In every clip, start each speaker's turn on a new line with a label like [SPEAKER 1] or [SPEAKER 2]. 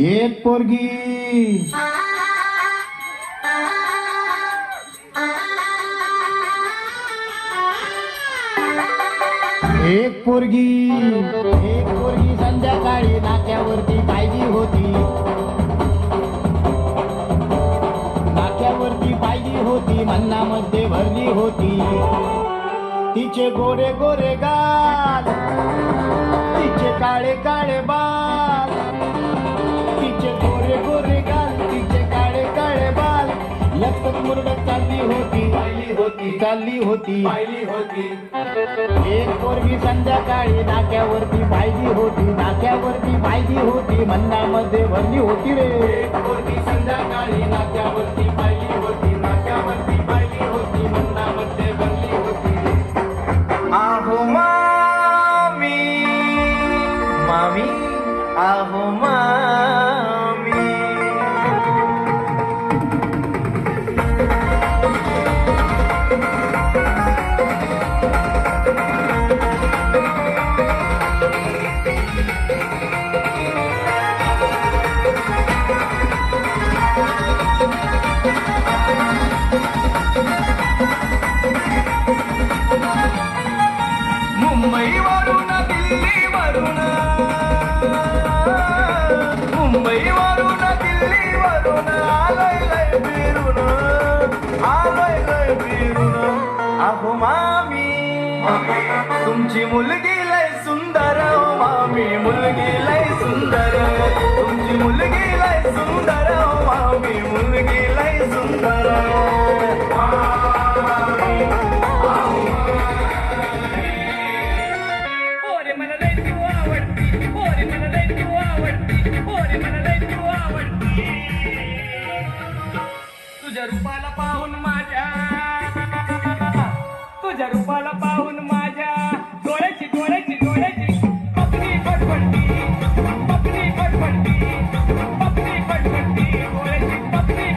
[SPEAKER 1] एक पोरगी. एक पोरगी. एक पोरगी संध्याकाळी नाक्यावरती पाहिली होती. नाक्यावरती पाहिली होती मन्नामध्ये भरली होती. तिचे गोरे गोरे गाल तिचे काळे काळे बाल. मुरडत चालली होती. पाहिली होती. चालली होती.
[SPEAKER 2] पाहिली होती.
[SPEAKER 1] एक पोरगी संध्याकाळी नाक्यावरती पाहिली होती. नाक्यावरती पाहिली होती. मन्नामध्ये भरली होती रे.
[SPEAKER 2] एक पोरगी संध्याकाळी नाक्यावरती
[SPEAKER 3] तुमची मुलगी लय सुंदर ओ मामी मुलगी लय सुंदर. तुमची मुलगी लय सुंदर ओ मामी मुलगी लय सुंदर.
[SPEAKER 4] पोरे मला लय तू आवडती. पोरे मला लय तू आवडती. पोरे मला लय तू आवडती. तुझ्या रूपाला पाहून माझ्या तुझ्या रूपाला पाहून माझ्या
[SPEAKER 5] Thank you.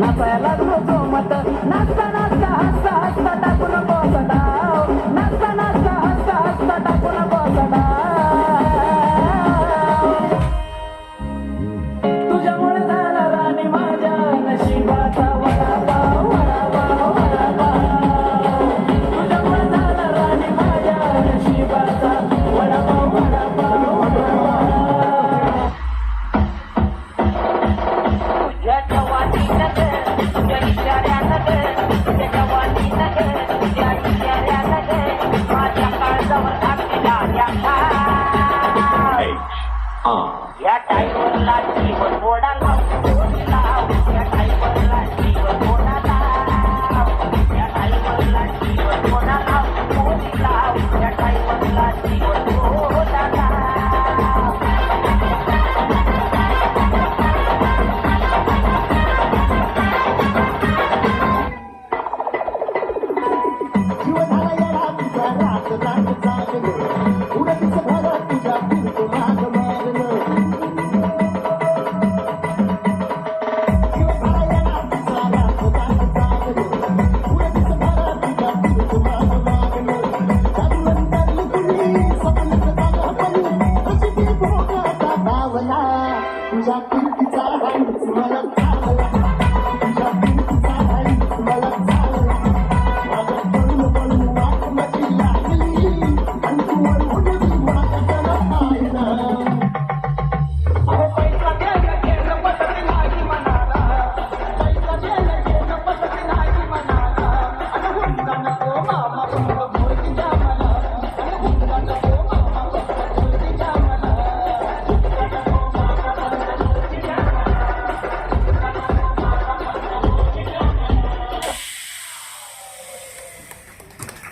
[SPEAKER 5] नाचायला लागलो जोमत नाचता नाचता हसता हसता टाकून बसडा नाचता नाचता हसता हसता टाकून बसडा तुझ्यामुळे झाला राणी माझ्या नशिबाचा
[SPEAKER 1] por